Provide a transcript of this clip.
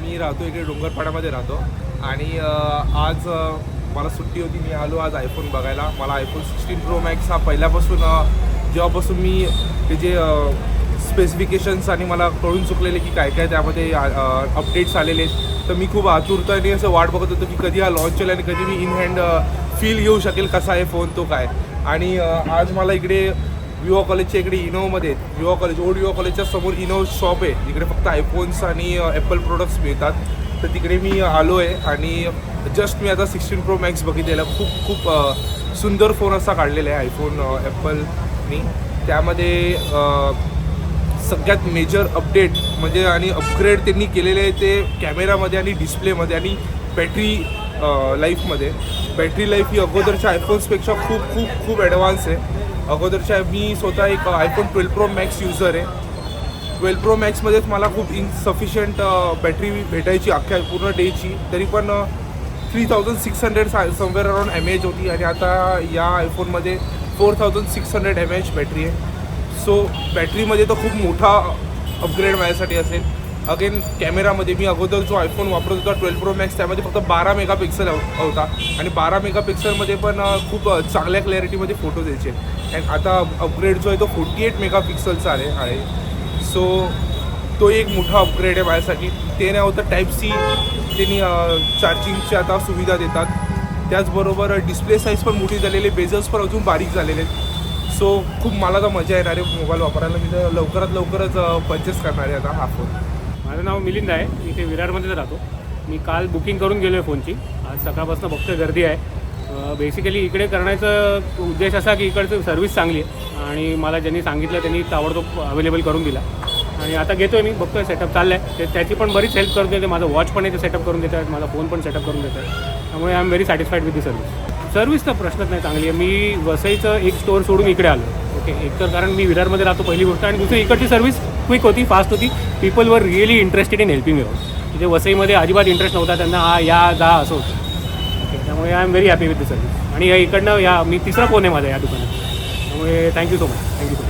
मी राहतो इकडे डोंगरपाड्यामध्ये राहतो. आणि आज मला सुट्टी होती मी आलो आज आयफोन बघायला. मला आयफोन सिक्स्टीन प्रो मॅक्स हा पहिल्यापासून जेव्हापासून मी त्याचे स्पेसिफिकेशन्स आणि मला कळून चुकलेले की काय काय त्यामध्ये अपडेट्स आलेले आहेत तर मी खूप आतुरताने असं वाट बघत होतो की कधी हा लॉन्च होईल आणि कधी मी इन हँड फील घेऊ शकेल कसा आहे फोन तो काय. आणि आज मला इकडे युवा कॉलेजच्या इकडे इनोमध्ये युवा कॉलेज ओल्ड युवा कॉलेजच्या समोर इनो शॉप आहे. इकडे फक्त आयफोन्स आणि ॲपल प्रोडक्ट्स मिळतात. तर तिकडे मी आलो आहे आणि जस्ट मी आता सिक्स्टीन प्रो मॅक्स बघितलेला. खूप खूप सुंदर फोन असा काढलेला आहे आयफोन ॲपलनी त्यामध्ये सगळ्यात मेजर अपडेट म्हणजे आणि अपग्रेड त्यांनी केलेले आहे ते कॅमेरामध्ये आणि डिस्प्लेमध्ये आणि बॅटरी लाईफमध्ये बॅटरी लाईफ ही अगोदरच्या आयफोन्सपेक्षा खूप खूप खूप ॲडव्हान्स आहे. अगोदरच्या मी स्वतः एक iPhone twelve pro max user आहे. ट्वेल्व प्रो मॅक्समध्येच मला खूप इनसफिशियंट बॅटरी uh, भेटायची अख्ख्या पूर्ण डेची तरी पण three thousand six hundred somewhere around M H होती आणि आता या आयफोनमध्ये four thousand six hundred M H battery आहे. सो बॅटरीमध्ये तर खूप मोठा अपग्रेड माझ्यासाठी असेल. अगेन कॅमेरामध्ये मी अगोदर जो आयफोन वापरत होता ट्वेल्व प्रो मॅक्स त्यामध्ये फक्त बारा मेगापिक्सल हो- होता. आणि बारा मेगापिक्सलमध्ये पण खूप चांगल्या क्लॅरिटीमध्ये फोटो द्यायचे अँड आता अपग्रेड जो आहे तो फोर्टी एट मेगापिक्सलचा आहे आहे. सो तो एक मोठा अपग्रेड आहे माझ्यासाठी. ते नाही होतं टाईप सी त्यांनी चार्जिंगची आता सुविधा देतात. त्याचबरोबर डिस्प्ले साईज पण मोठी झालेली आहे. बेजल्स पण अजून बारीक झालेले आहेत. सो खूप मला तर मजा येणार आहे मोबाईल वापरायला. मी तर लवकरात लवकरच परचेस करणार आहे आता हा फोन माझं नाव मिलिंद आहे. मी इथे विरारमध्येच राहतो. मी काल बुकिंग करून गेलो आहे फोनची. आज सकाळपासून फक्त गर्दी आहे. बेसिकली इकडे करण्याचा उद्देश असा की इकडचं सर्व्हिस चांगली आहे. आणि मला ज्यांनी सांगितलं त्यांनी ताबडतोब अवेलेबल करून दिला. आणि आता घेतोय मी बघतोय सेटअप चाललं आहे ते त्याची पण बरीच हेल्प करून देते. माझं वॉच पण आहे ते सेटअप करून देत आहेत माझा फोन पण सेटअप करून देत आहेत त्यामुळे I am very satisfied with the service service तर प्रश्नच नाही चांगली आहे. मी वसईचं एक स्टोअर सोडून इकडे आलो. ओके एक तर कारण मी विरारमध्ये राहतो पहिली गोष्ट. आणि दुसरी इकडची सर्व्हिस क्विक होती फास्ट होती. People were really interested in helping your तिथे वसईमध्ये अजिबात इंटरेस्ट नव्हता त्यांना हा या जा असं होतं. ओके त्यामुळे I am very happy with the service आणि या इकडनं या मी तिसरा फोन आहे माझा या दुकानात. त्यामुळे thank you so much thank you so